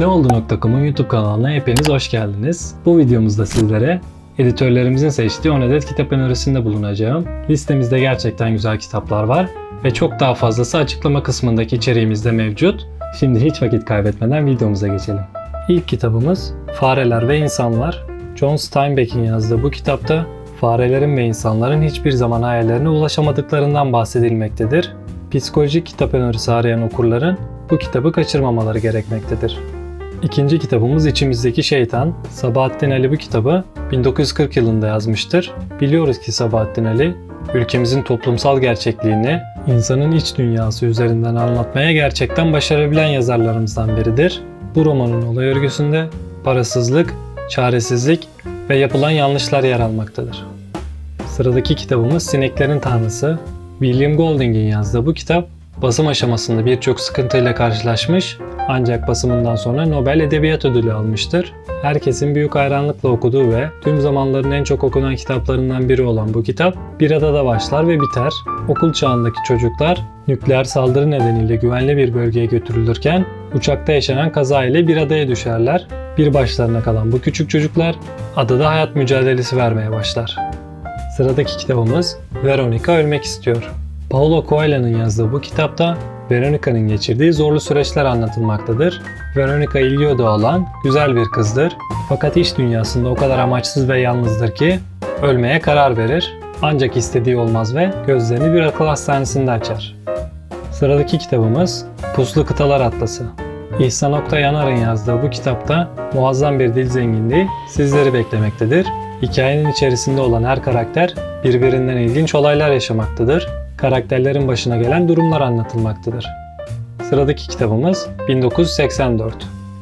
Neoldu.com'un YouTube kanalına hepiniz hoş geldiniz. Bu videomuzda sizlere editörlerimizin seçtiği 10 adet kitap önerisinde bulunacağım. Listemizde gerçekten güzel kitaplar var ve çok daha fazlası açıklama kısmındaki içeriğimizde mevcut. Şimdi hiç vakit kaybetmeden videomuza geçelim. İlk kitabımız Fareler ve İnsanlar. John Steinbeck'in yazdığı bu kitapta farelerin ve insanların hiçbir zaman hayallerine ulaşamadıklarından bahsedilmektedir. Psikolojik kitap önerisi arayan okurların bu kitabı kaçırmamaları gerekmektedir. İkinci kitabımız İçimizdeki Şeytan. Sabahattin Ali bu kitabı 1940 yılında yazmıştır. Biliyoruz ki Sabahattin Ali, ülkemizin toplumsal gerçekliğini insanın iç dünyası üzerinden anlatmaya gerçekten başarabilen yazarlarımızdan biridir. Bu romanın olay örgüsünde parasızlık, çaresizlik ve yapılan yanlışlar yer almaktadır. Sıradaki kitabımız Sineklerin Tanrısı. William Golding'in yazdığı bu kitap basım aşamasında birçok sıkıntıyla karşılaşmış ancak basımından sonra Nobel Edebiyat Ödülü almıştır. Herkesin büyük hayranlıkla okuduğu ve tüm zamanların en çok okunan kitaplarından biri olan bu kitap bir adada başlar ve biter. Okul çağındaki çocuklar nükleer saldırı nedeniyle güvenli bir bölgeye götürülürken uçakta yaşanan kaza ile bir adaya düşerler. Bir başlarına kalan bu küçük çocuklar adada hayat mücadelesi vermeye başlar. Sıradaki kitabımız Veronica Ölmek İstiyor. Paulo Coelho'nun yazdığı bu kitapta Veronica'nın geçirdiği zorlu süreçler anlatılmaktadır. Veronica ilgi olan güzel bir kızdır. Fakat iş dünyasında o kadar amaçsız ve yalnızdır ki ölmeye karar verir. Ancak istediği olmaz ve gözlerini bir akıl hastanesinde açar. Sıradaki kitabımız Puslu Kıtalar Atlası. İhsan Oktay Yanar'ın yazdığı bu kitapta muazzam bir dil zenginliği sizleri beklemektedir. Hikayenin içerisinde olan her karakter birbirinden ilginç olaylar yaşamaktadır. Karakterlerin başına gelen durumlar anlatılmaktadır. Sıradaki kitabımız 1984.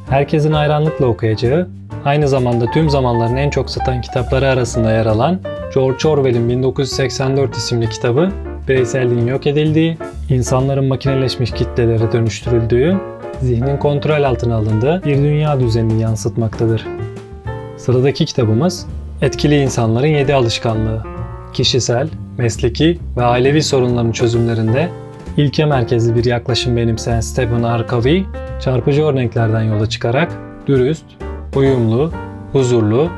Herkesin hayranlıkla okuyacağı, aynı zamanda tüm zamanların en çok satan kitapları arasında yer alan George Orwell'in 1984 isimli kitabı, bireyselliğin yok edildiği, insanların makineleşmiş kitlelere dönüştürüldüğü, zihnin kontrol altına alındığı bir dünya düzenini yansıtmaktadır. Sıradaki kitabımız Etkili İnsanların 7 Alışkanlığı. Kişisel, mesleki ve ailevi sorunların çözümlerinde ilke merkezli bir yaklaşım benimseyen Stephen. Covey, çarpıcı örneklerden yola çıkarak dürüst, uyumlu, huzurlu,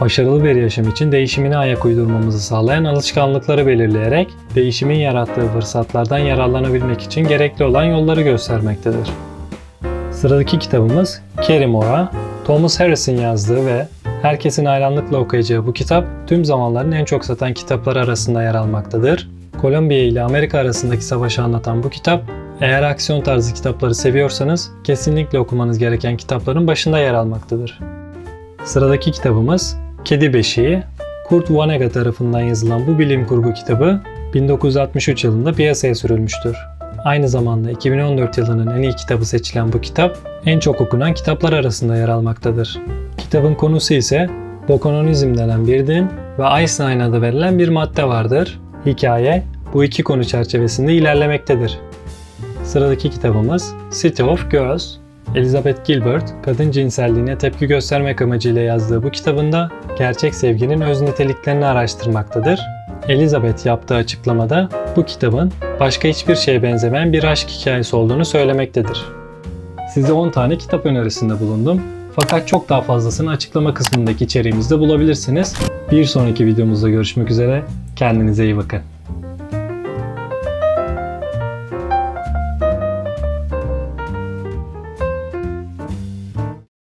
başarılı bir yaşam için değişimine ayak uydurmamızı sağlayan alışkanlıkları belirleyerek değişimin yarattığı fırsatlardan yararlanabilmek için gerekli olan yolları göstermektedir. Sıradaki kitabımız Carrie More'a, Thomas Harris'in yazdığı ve herkesin hayranlıkla okuyacağı bu kitap tüm zamanların en çok satan kitapları arasında yer almaktadır. Kolombiya ile Amerika arasındaki savaşı anlatan bu kitap, eğer aksiyon tarzı kitapları seviyorsanız kesinlikle okumanız gereken kitapların başında yer almaktadır. Sıradaki kitabımız Kedi Beşiği. Kurt Vonnegut tarafından yazılan bu bilim kurgu kitabı 1963 yılında piyasaya sürülmüştür. Aynı zamanda 2014 yılının en iyi kitabı seçilen bu kitap en çok okunan kitaplar arasında yer almaktadır. Kitabın konusu ise Bokononizm denen bir din ve Einstein adı verilen bir madde vardır. Hikaye bu iki konu çerçevesinde ilerlemektedir. Sıradaki kitabımız City of Girls. Elizabeth Gilbert, kadın cinselliğine tepki göstermek amacıyla yazdığı bu kitabında gerçek sevginin öz niteliklerini araştırmaktadır. Elizabeth yaptığı açıklamada bu kitabın başka hiçbir şeye benzemeyen bir aşk hikayesi olduğunu söylemektedir. Size 10 tane kitap önerisinde bulundum. Fakat çok daha fazlasını açıklama kısmındaki içeriğimizde bulabilirsiniz. Bir sonraki videomuzda görüşmek üzere. Kendinize iyi bakın.